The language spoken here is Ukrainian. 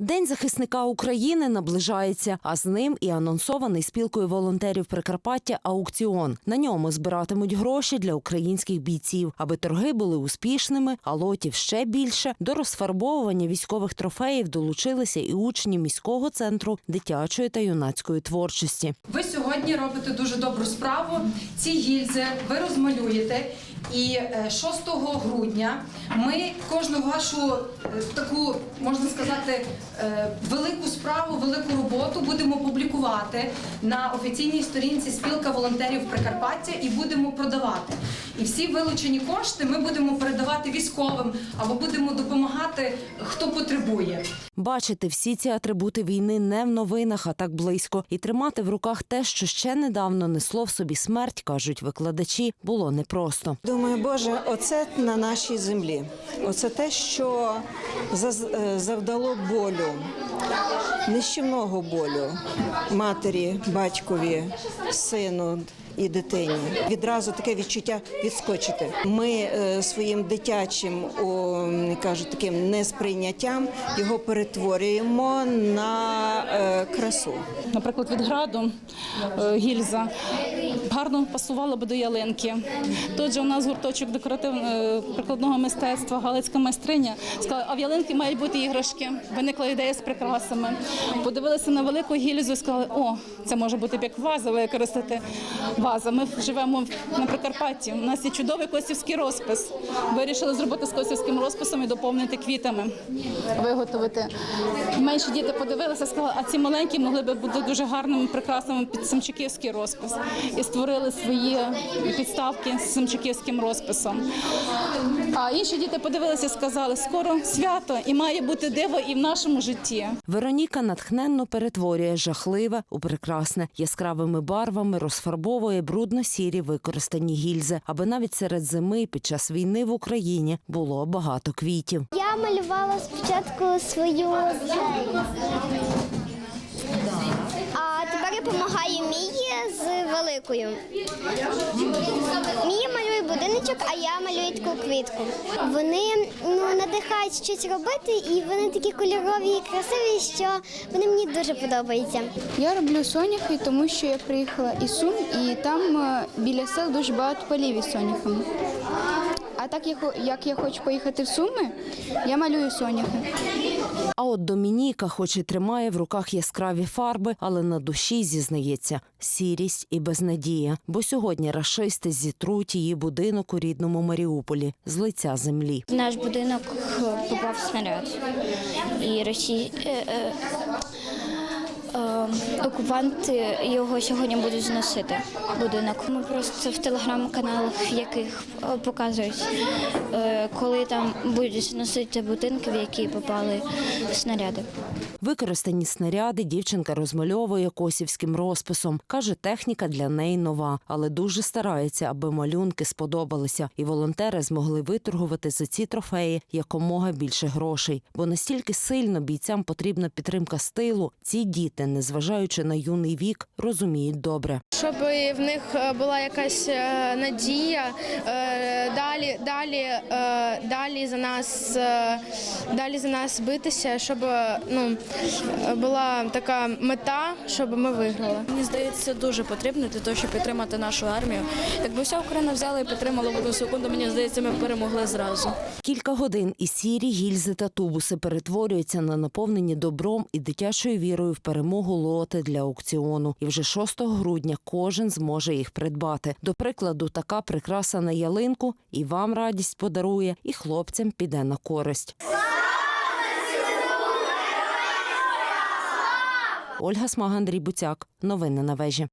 День захисника України наближається, а з ним і анонсований спілкою волонтерів Прикарпаття аукціон. На ньому збиратимуть гроші для українських бійців, аби торги були успішними, а лотів ще більше. До розфарбовування військових трофеїв долучилися і учні міського центру дитячої та юнацької творчості. Ви сьогодні робите дуже добру справу. Ці гільзи ви розмалюєте. І е, 6 грудня ми кожну вашу е, таку, можна сказати, е, велику справу, велику роботу будемо публікувати на офіційній сторінці спілка волонтерів Прикарпаття і будемо продавати. І всі вилучені кошти ми будемо передавати військовим або будемо допомагати, хто потребує. Бачити всі ці атрибути війни не в новинах, а так близько, і тримати в руках те, що ще недавно несло в собі смерть, кажуть викладачі, було непросто. Думаю, Боже, оце на нашій землі. Оце те, що е, завдало болю, нищівного болю матері, батькові, сину. І дитині відразу таке відчуття відскочити. Ми е, своїм дитячим о, м, кажуть, таким несприйняттям його перетворюємо на е, красу. наприклад, від граду е, гільза гарно пасувала би до ялинки. Тут же у нас гурточок декоративного прикладного мистецтва, галицька майстриня. Сказала, а в ялинки мають бути іграшки. Виникла ідея з прикрасами. Подивилися на велику гільзу і сказали, о, це може бути як ваза використати. Ваза. Ми живемо на Прикарпатті. У нас є чудовий косівський розпис. Вирішили зробити з косівським розписом і доповнити квітами, виготовити. Менші діти подивилися, сказали, а ці маленькі могли би бути дуже гарними, прекрасними під самчиківський розпис. І створили свої підставки з самчиківським розписом. А інші діти подивилися і сказали, скоро свято і має бути диво і в нашому житті. Вероніка натхненно перетворює жахливе у прекрасне яскравими барвами розфарбовує брудно-сірі використані гільзи, аби навіть серед зими під час війни в Україні було багато квітів. Я малювала спочатку свою з Мій малює будиночок, а я малюю таку квітку. Вони ну, надихають щось робити, і вони такі кольорові і красиві, що вони мені дуже подобаються. Я роблю соняхи, тому що я приїхала із Сум, і там е, біля сел дуже багато полів із соняхами. А так як, як я хочу поїхати в Суми, я малюю соняхи. А от Домініка, хоч і тримає в руках яскраві фарби, але на душі зізнається сірість і безнадія. Бо сьогодні рашисти зітруть її будинок у рідному Маріуполі з лиця землі. В наш будинок попав снаряд. І Росі... е, е, е, окупанти його сьогодні будуть зносити. Будинок. Ми просто в телеграм-каналах, в яких е, показують, е, коли там будуть зносити будинки, в які попали снаряди. Використані снаряди дівчинка розмальовує косівським розписом. Каже, техніка для неї нова, але дуже старається, аби малюнки сподобалися, і волонтери змогли виторгувати за ці трофеї якомога більше грошей. Бо настільки сильно бійцям потрібна підтримка стилу, ці діти, незважаючи на юний вік, розуміють добре. щоб в них е, була якась е, надія е, далі, далі, е, далі за нас, е, далі за нас битися, щоб ну була така мета, щоб ми виграли. Мені здається, дуже потрібно для того, щоб підтримати нашу армію. Якби вся Україна взяла і підтримала в одну секунду, мені здається, ми перемогли зразу. Кілька годин і сірі гільзи та тубуси перетворюються на наповнені добром і дитячою вірою в перемогу лоти для аукціону. І вже 6 грудня кожен зможе їх придбати. До прикладу, така прикраса на ялинку і вам радість подарує, і хлопцям піде на користь. Ольга Смага, Андрій Буцяк. Новини на вежі.